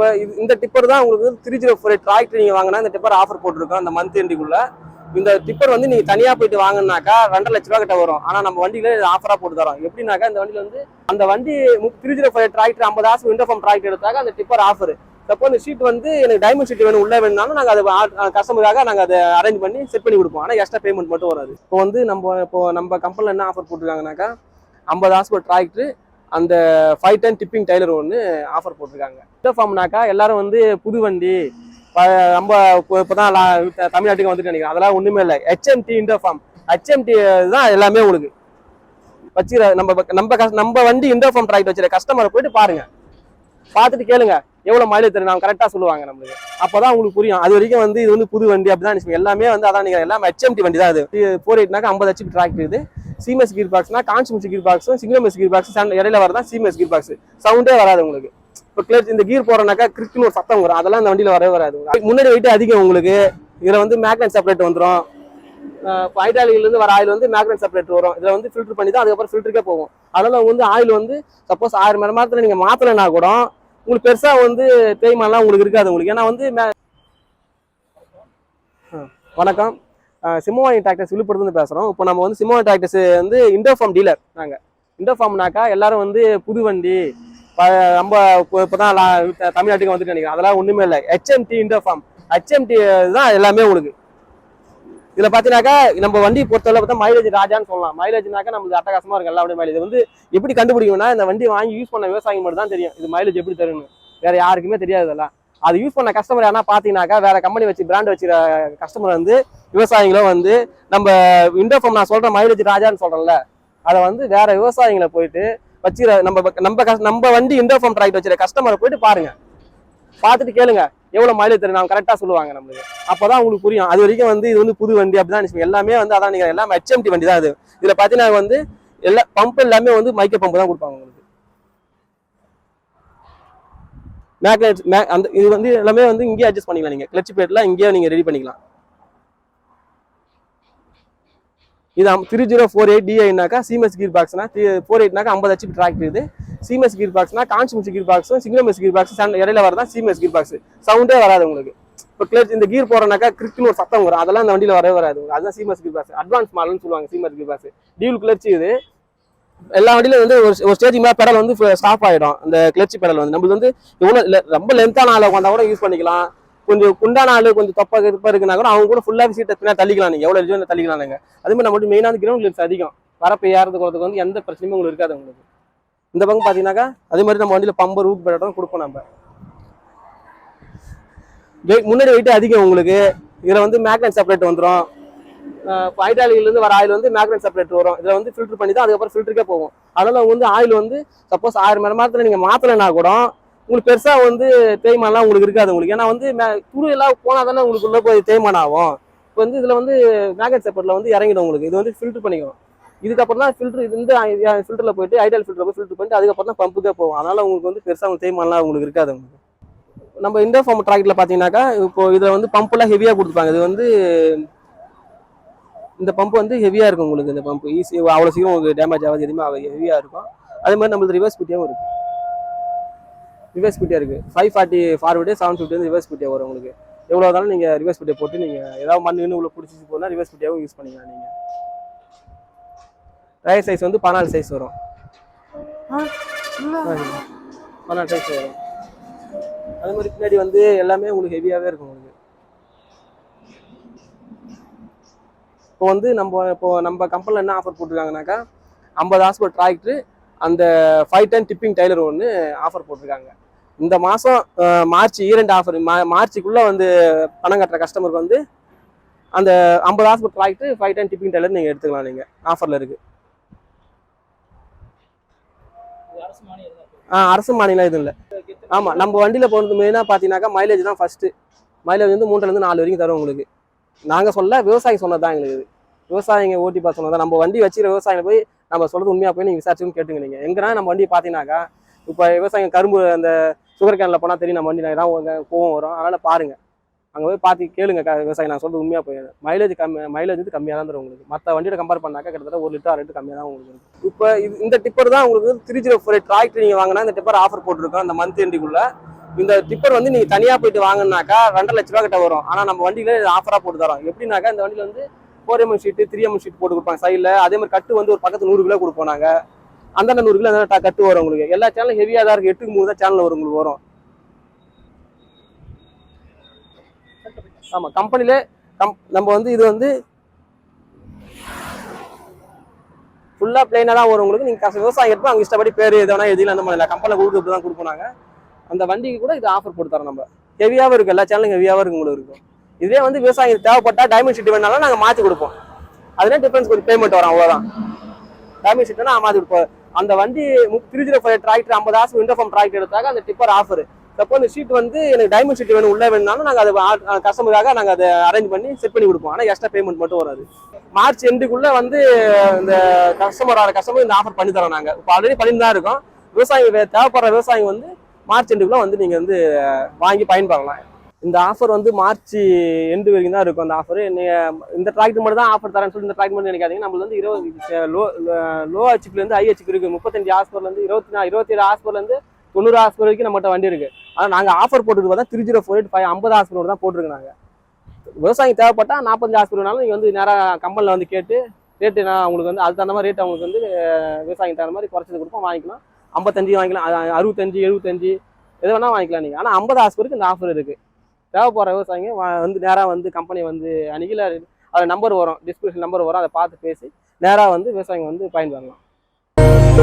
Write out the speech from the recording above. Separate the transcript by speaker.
Speaker 1: இப்போ இது இந்த டிப்பர் தான் உங்களுக்கு three zero four eight tractor நீங்கள் வாங்கினா இந்த டிப்பர் ஆஃபர் போட்டிருக்கோம் அந்த மந்த் எண்டிக்குள்ள இந்த டிப்பர் வந்து நீங்கள் தனியாக போயிட்டு வாங்கினாக்கா ரெண்டரை லட்ச ரூபா கிட்ட வரும். ஆனால் நம்ம வண்டியில் ஆஃபராக போட்டு தரோம். எப்படின்னாக்கா இந்த வண்டியில் வந்து அந்த வண்டி த்ரீ ஜீரோ ஃபோர் டிராக்டர் ஐம்பது ஆசு விண்டோ ஃபார்ம் டிராக்டர் எடுத்தாக்க அந்த டிப்பர் ஆஃபர் தப்போ அந்த ஷீட் வந்து எனக்கு டைமண்ட் ஷீட் வேணும் உள்ளே வேணும்னாலும் நாங்கள் அதை கஸ்டமருக்காக நாங்கள் அதை அரேஞ்ச் பண்ணி செட் பண்ணி கொடுப்போம். ஆனால் எக்ஸ்ட்ரா பேமெண்ட் மட்டும் வராது. இப்போ வந்து நம்ம இப்போ நம்ம கம்பெனியில் என்ன ஆஃபர் போட்டிருக்காங்கனாக்கா ஐம்பது ஆசு டிராக்டர் அந்த ஃபைவ் டென் டிப்பிங் டைலர் ஒன்று ஆஃபர் போட்டிருக்காங்க. விண்டோ ஃபார்ம்னாக்கா எல்லாரும் வந்து புது வண்டி ப- நம்ம இப்போ தான் தமிழ்நாட்டுக்கு வந்துட்டு நினைக்கிறேன். அதெல்லாம் ஒன்றுமே இல்லை. ஹெச்எம்டி இண்டோ ஃபார்ம் ஹெச்எம்டி தான் எல்லாமே உங்களுக்கு வச்சுக்கிற நம்ம நம்ம கஷ்ட நம்ம வண்டி இண்டோ ஃபார்ம் ட்ராக்ட் வச்சுருக்க கஸ்டமரை போயிட்டு பாருங்க. பார்த்துட்டு கேளுங்க. எவ்வளோ மைலேஜ் தரும் நான் கரெக்டாக சொல்லுவாங்க நம்மளுக்கு. அப்போ தான் உங்களுக்கு புரியும். அது வரைக்கும் வந்து இது வந்து புது வண்டி அப்படிதான் தான் எல்லாமே வந்து அதான் நீங்கள் எல்லாமே ஹெச்எம்டி வண்டி தான் அது ஃபோர் எயிட்னாக்கா ஐம்பது ஹெச்பி ட்ராக்ட் இது சிமெஸ் கீர் பாக்ஸ்னா கான்சிமெஸ் கீர் பாக்ஸும் சிங்கிளமெஸ் கீர் பாக்ஸ் இடையில வரதான் சிமெஸ் கீர் பாக்ஸ் சவுண்டே வராது உங்களுக்கு. இப்போ கிளச் இந்த கீர் போறனாக்கா கிரிக்குன்னு ஒரு சத்தம் வரும். அதெல்லாம் இந்த வண்டியில் வரவே வராது முன்னாடி வெயிட் அதிகம் உங்களுக்கு. இதில் வந்து மேக்னட் செப்பரேட் வந்துடும் ஹைட்ராலிக்ல வர ஆயில் வந்து மேக்னட் செப்பரேட் வரும். இதில் வந்து ஃபில்டர் பண்ணி தான் அதுக்கப்புறம் ஃபில்டருக்கே போகும். அதனால வந்து ஆயில் வந்து சப்போஸ் ஆயிரம் மணி நேரத்தில் நீங்கள் மாத்தலைன்னா கூட உங்களுக்கு பெருசாக வந்து தேய்மானலாம் உங்களுக்கு இருக்காது உங்களுக்கு. ஏன்னா வந்து மே- ஆ, வணக்கம். சிம்மவாணி டிராக்டர்ஸ் விழுப்புரத்துலேருந்து பேசுகிறோம் இப்போ நம்ம வந்து சிம்மவாணி டிராக்டர்ஸ் வந்து இண்டோஃபார்ம் டீலர் நாங்கள் இண்டோஃபார்ம்னாக்கா எல்லாரும் வந்து புது வண்டி ரொம்ப இப்போ தான் தமிழ்நாட்டுக்கு வந்துட்டு நினைக்கிறேன் அதெல்லாம் ஒன்றுமே இல்லை. ஹெச்எம்டி இண்டோஃபார்ம் ஹெச்எம்டி தான் எல்லாமே உங்களுக்கு. இதில் பார்த்தீங்கன்னாக்கா நம்ம வண்டி பொறுத்தவரை பார்த்தா மைலேஜ் ராஜான்னு சொல்லலாம். மைலேஜ்னாக்கா நம்மளுக்கு அட்டகாசமாக இருக்கு எல்லா வண்டி மைலேஜ் வந்து எப்படி கண்டுபிடிக்கணும்னா இந்த வண்டி வாங்கி யூஸ் பண்ண விவசாயம் மட்டும் தான் தெரியும். இது மைலேஜ் எப்படி தரும்னு. வேற யாருக்குமே தெரியாது இதெல்லாம். அது யூஸ் பண்ண கஸ்டமர் யாரா பாத்தீங்கன்னாக்கா வேற கம்பெனி வச்சு பிராண்ட் வச்சுற கஸ்டமர் வந்து விவசாயிகளும் வந்து நம்ம இண்டோஃபார்ம் நான் சொல்கிற மைலேஜ் ராஜான்னு சொல்கிறேன்ல அதை வந்து வேற விவசாயிகளை போயிட்டு வச்சுக்கிற நம்ம நம்ம கஸ்- நம்ம வண்டி இண்டோஃபார்ம் ட்ராக்ட் வச்சுற கஸ்டமரை போயிட்டு பாருங்க. பார்த்துட்டு கேளுங்க எவ்வளோ மைலேஜ் தரும் நான் கரெக்டாக சொல்லுவாங்க நம்மளுக்கு. அப்போ தான் உங்களுக்கு புரியும். அது வரைக்கும் வந்து இது வந்து புது வண்டி அப்படிதான் எல்லாமே வந்து அதான் நீங்கள் எல்லாமே ஹெச்எம்டி வண்டி தான் அது. இதில் பார்த்தீங்கன்னா வந்து எல்லா பம்ப் எல்லாமே வந்து மைக்க பம்ப் தான் கொடுப்பாங்க உங்களுக்கு. மேக்னெட் மே அந்த இது வந்து எல்லாமே வந்து இங்கேயே அட்ஜஸ்ட் பண்ணிக்கலாம் நீங்கள் கிளச் பிளேட்லாம் இங்கேயே நீங்கள் ரெடி பண்ணிக்கலாம். இது த்ரீ ஜீரோ ஃபோர் எயிட் டிஐனாக்கா சிமெஸ் கீர் பாக்ஸ்னா ஃபோர் எயிட்னாக்கா ஐம்பது ஹெச்பி டிராக்டர் இது சிமெஸ் கீர் பாக்ஸ்னா கான்சிமெஸ் கீர் பாக்ஸும் சிங்கிளமெஸ் கீர் பாக்ஸ் இடையில வரதான் சிமெஸ் கீர் பாக்ஸ் சவுண்டே வராது உங்களுக்கு. இப்போ கிளச் இந்த கீர் போறனாக்கா கிரிக்குன்னு ஒரு சத்தம் வரும். அதெல்லாம் அந்த வண்டியில் வரவே வராது. அதுதான் சிமெஸ் கீர் பாக்ஸ் அட்வான்ஸ் மாடல்னு சொல்லுவாங்க சிமெஸ் கீர் பாக்ஸ் டியூல் கிளச் இது. எல்லா வண்டியிலும் வந்து ஒரு ஒரு ஸ்டேஜ் மேலே பெடல் வந்து ஸ்டாப் ஆகிடும் இந்த கிளர்ச்சி பெடல் வந்து. நம்மளுக்கு வந்து எவ்வளோ இல்லை ரொம்ப லென்த்தான ஆள் உட்காந்தா கூட யூஸ் பண்ணிக்கலாம். கொஞ்சம் குண்டான ஆள் கொஞ்சம் தொப்ப இருப்ப இருக்குன்னா கூட அவங்க கூட ஃபுல்லாக சீட்டை பின்னா தள்ளிக்கலாம் நீங்கள் எவ்வளோ ரிஜன் தள்ளிக்கலாம் நீங்கள் அதே மாதிரி நம்ம மெயினாக கிரௌண்ட் கிரவுண்ட் அதிகம். வரப்பு ஏறது குறதுக்கு வந்து எந்த பிரச்சனையும் உங்களுக்கு இருக்காது உங்களுக்கு. இந்த பக்கம் பார்த்தீங்கன்னாக்கா அதே மாதிரி நம்ம வண்டியில் பம்பர் ரூப் பெடட்டும் கொடுப்போம் நம்ம. முன்னாடி வெயிட்டு அதிகம் உங்களுக்கு. இதில் வந்து மேக்னட் செப்பரேட் வந்துடும் இருந்து வர ஆயில் வந்து மேக்னட் செப்பரேட் வரும். இதில் வந்து ஃபில்டர் பண்ணி தான் அதுக்கப்புறம் ஃபில்டருக்கே போகும். அதனால வந்து ஆயில் வந்து சப்போஸ் ஆயிரம் மணி நேரத்தில் நீங்கள் மாற்றலைன்னா கூட உங்களுக்கு பெருசாக வந்து தேய்மானலாம் உங்களுக்கு இருக்காது உங்களுக்கு. ஏன்னா வந்து மே- துரு எல்லாம் போனால் தானே உங்களுக்கு உள்ள போய் தேய்மானம் ஆகும். இப்போ வந்து இதில் வந்து மேக்னட் செப்பரேட்டில் வந்து இறங்கிடும் உங்களுக்கு. இது வந்து ஃபில்டர் பண்ணிக்கணும். இதுக்கப்புறம் தான் ஃபில்டர் இது இந்த ஃபில்டரில் போயிட்டு ஐடியல் ஃபில்டர் போய் ஃபில்டர் பண்ணிட்டு அதுக்கப்புறம் தான் பம்புக்கே போகும். அதனால் உங்களுக்கு வந்து பெருசாக உங்களுக்கு தேய்மானலாம் உங்களுக்கு இருக்காது உங்களுக்கு. நம்ம இண்டோஃபார்ம் ட்ராக்கெட்டில் பார்த்தீங்கன்னாக்கா இப்போ இதில் வந்து பம்பெல்லாம் ஹெவியாக கொடுத்துருப்பாங்க இது வந்து இந்த பம்ப் வந்து ஹெவியாக இருக்கும் உங்களுக்கு இந்த பம்ப் ஈஸி அவ்வளோ சீக்கிரம் உங்களுக்கு டேமேஜ் ஆகாது எதுவுமே ஆகாது. ஹெவியாக இருக்கும். அதே மாதிரி நம்மளுக்கு ரிவர்ஸ் ஸ்பீட்டியாகவும் இருக்கும் ரிவர்ஸ் ஸ்பீட்டியாக இருக்குது five forty forward seven fifty வந்து ரிவர்ஸ் ஸ்பீட்டியாக வரும் உங்களுக்கு. எவ்வளோ இருந்தாலும் நீங்கள் ரிவர்ஸ் ஸ்பீட்டை போட்டு நீங்கள் ஏதாவது மண் இன்னும் உள்ள பிடிச்சி போனால் ரிவர்ஸ் ஸ்பீட்டியாகவும் யூஸ் பண்ணிக்கலாம் நீங்கள் டயர் சைஸ் வந்து பதினாலு சைஸ் வரும். பதினாலு சைஸ் வரும். அதே மாதிரி பின்னாடி வந்து எல்லாமே உங்களுக்கு ஹெவியாகவே இருக்கும் உங்களுக்கு. இப்போ வந்து நம்ம இப்போ நம்ம கம்பெனியில் என்ன ஆஃபர் போட்டிருக்காங்கனாக்கா ஐம்பது ஹாஸ்பர் டிராக்டர் அந்த ஃபைவ் டென் டிப்பிங் டைலர் ஒன்று ஆஃபர் போட்டிருக்காங்க. இந்த மாதம் மார்ச் ஈரெண்டு ஆஃபர் மா மார்ச்சுக்குள்ளே வந்து பணம் கட்டுற கஸ்டமருக்கு வந்து அந்த ஐம்பது horsepower tractor five ten tipping trailer நீங்கள் எடுத்துக்கலாம் நீங்கள் ஆஃபரில் இருக்குது ஆ அரசு மாநிலம் எதுவும் இல்லை. ஆமாம் நம்ம வண்டியில் போகிறது மெயினாக பார்த்தீங்கன்னாக்கா மைலேஜ் தான் ஃபஸ்ட்டு மைலேஜ் வந்து மூன்றுலேருந்து நாலு வரைக்கும் தரும் உங்களுக்கு. நாங்கள் சொல்ல விவசாயி சொன்னது தான் எங்களுக்கு இது. விவசாயிங்க ஓட்டி பார்த்து சொன்னதா நம்ம வண்டி வச்சுக்கிற விவசாயிகள் போய் நம்ம சொல்றது உண்மையாக போய் நீங்கள் விசாரிச்சுன்னு கேட்டுங்க நீங்கள் எங்கன்னா நம்ம வண்டி பார்த்தீங்கன்னாக்கா இப்போ விவசாயிங்க கரும்பு அந்த சுகர் கேனில் போனால் தெரியும் நம்ம வண்டி தான் உங்க கோவம் வரும். அதனால் பாருங்கள் அங்கே போய் பார்த்து கேளுங்க க- விவசாயி நான் சொல்றது உண்மையாக போய். மைலேஜ் கம்மி மைலேஜ் வந்து கம்மியாக தான் தரும் உங்களுக்கு. மற்ற வண்டியோட கம்பேர் பண்ணாக்கா கிட்டத்தட்ட ஒரு லிட்டர் ரேட்டு கம்மியாக தான் உங்களுக்கு இருக்கும். இப்போ இது இந்த டிப்பர் தான் உங்களுக்கு த்ரீ ஜீரோ ஃபோர் டிராக்டர் நீங்கள் வாங்கினா இந்த டிப்பர் ஆஃபர் போட்டிருக்கோம். அந்த மந்த் எண்டிக்குள்ளே இந்த டிப்பர் வந்து நீங்கள் தனியாக போயிட்டு வாங்கினாக்கா ரெண்டரை லட்ச ரூபா கிட்ட வரும். ஆனால் நம்ம வண்டியில் ஆஃபராக போட்டு தரோம். எப்படின்னாக்கா இந்த வண்டியில் வந்து four MM sheet three MM sheet போட்டு கொடுப்பாங்க சைடில் அதே மாதிரி கட்டு வந்து ஒரு பக்கத்து நூறு கிலோ கொடுப்போம் நாங்கள் அந்தந்த நூறு கிலோ அந்த கட்டு வரும் உங்களுக்கு. எல்லா சேனலும் ஹெவியாக தான் இருக்குது எட்டுக்கு மூணு தான் சேனல் வரும் உங்களுக்கு வரும். ஆமாம் கம்பெனியில் கம் நம்ம வந்து இது வந்து ஃபுல்லாக பிளைனா தான் வரும் உங்களுக்கு. நீங்கள் விவசாயம் எடுப்போம் அவங்க இஷ்டப்படி பேர் எது வேணால் எதுவும் அந்த மாதிரி கம்பெனியில் கொடுக்குறது தான் கொடுப்போம் நாங்கள் அந்த வண்டிக்கு கூட இது ஆஃபர் போட்டு தரோம் நம்ம. ஹெவியாகவும் இருக்கும் எல்லா சேனலும் ஹெவியாகவும் இருக்கும் உங்களுக்கு இருக்கும். இதே வந்து விவசாயம் தேவைப்பட்டா டைமண்ட் ஷீட் வேணாலும் நாங்கள் மாற்றி கொடுப்போம். அதுலேயே டிஃபரன்ஸ் கொஞ்சம் பேமெண்ட் வரும் அவ்வளோதான் டைமண்ட் ஷீட்னா மாற்றி கொடுப்போம். அந்த வண்டி த்ரீ ஜீரோ ஃபைவ் டிராக்டர் ஐம்பது ஆசு விண்டோ ஃபார்ம் டிராக்டர் எடுத்தாக்க அந்த டிப்பர் ஆஃபர் சப்போ இந்த ஷீட் வந்து எனக்கு டைமண்ட் ஷீட் வேணும் உள்ளே வேணும்னாலும் நாங்கள் அதை கஸ்டமருக்காக நாங்கள் அதை அரேஞ்ச் பண்ணி செட் பண்ணி கொடுப்போம். ஆனால் எக்ஸ்ட்ரா பேமெண்ட் மட்டும் வராது. மார்ச் எண்டுக்குள்ளே வந்து இந்த கஸ்டமர் வர கஸ்டமர் இந்த ஆஃபர் பண்ணி தரோம் நாங்கள் இப்போ ஆல்ரெடி பண்ணி தான் இருக்கோம். விவசாயிகள் தேவைப்படுற விவசாயி வந்து மார்ச் எண்டுக்குள்ள வந்து நீங்க வந்து வாங்கி பயன்பெறலாம் இந்த ஆஃபர் வந்து மார்ச் எண்டு வரைக்கும் தான் இருக்கும் அந்த ஆஃபர் நீங்க இந்த டிராக்டர் மட்டும் தான் ஆஃபர் தரேன்னு சொல்லி இந்த டிராக்டர் மட்டும் நினைக்காதீங்க. நம்மள வந்து இருபது லோ லோ ஹெச்பில இருந்து ஹை ஹெச்பி இருக்கு முப்பத்தஞ்சு ஹாஸ்பர்ல இருந்து இருபத்தி நா- இருபத்தி ஏழு ஹாஸ்பர்ல இருந்து தொண்ணூறு ஹாஸ்பர் வரைக்கும் நம்மகிட்ட வண்டி இருக்கு. ஆனா நாங்க ஆஃபர் போட்டுருக்கு பார்த்தா three zero four eight five ஐம்பது ஹாஸ்பர் தான் போட்டுருக்கு நாங்க. விவசாயம் தேவைப்பட்டா நாற்பத்தஞ்சு ஹாஸ்பர்னாலும் நீங்க வந்து நேராக கம்பெனியில் வந்து கேட்டு ரேட்டு நான் உங்களுக்கு வந்து அதுக்கு தகுந்த மாதிரி ரேட் அவங்களுக்கு வந்து விவசாயம் தகுந்த மாதிரி குறைச்சது கொடுப்போம் வாங்கிக்கலாம். ஐம்பத்தஞ்சு வாங்கிக்கலாம் அறுபத்தஞ்சு எழுபத்தஞ்சு எது வேணால் வாங்கிக்கலாம் நீங்கள் ஆனால் ஐம்பது ஹாஸ்பருக்கு இந்த ஆஃபர் இருக்குது தேவைப்படுற விவசாயிங்க வந்து நேராக வந்து கம்பெனி வந்து அணுகில அதில் நம்பர் வரும் டிஸ்கிரிப்ஷன் நம்பர் வரும் அதை பார்த்து பேசி நேராக வந்து விவசாயிங்க வந்து பயன்பெறலாம்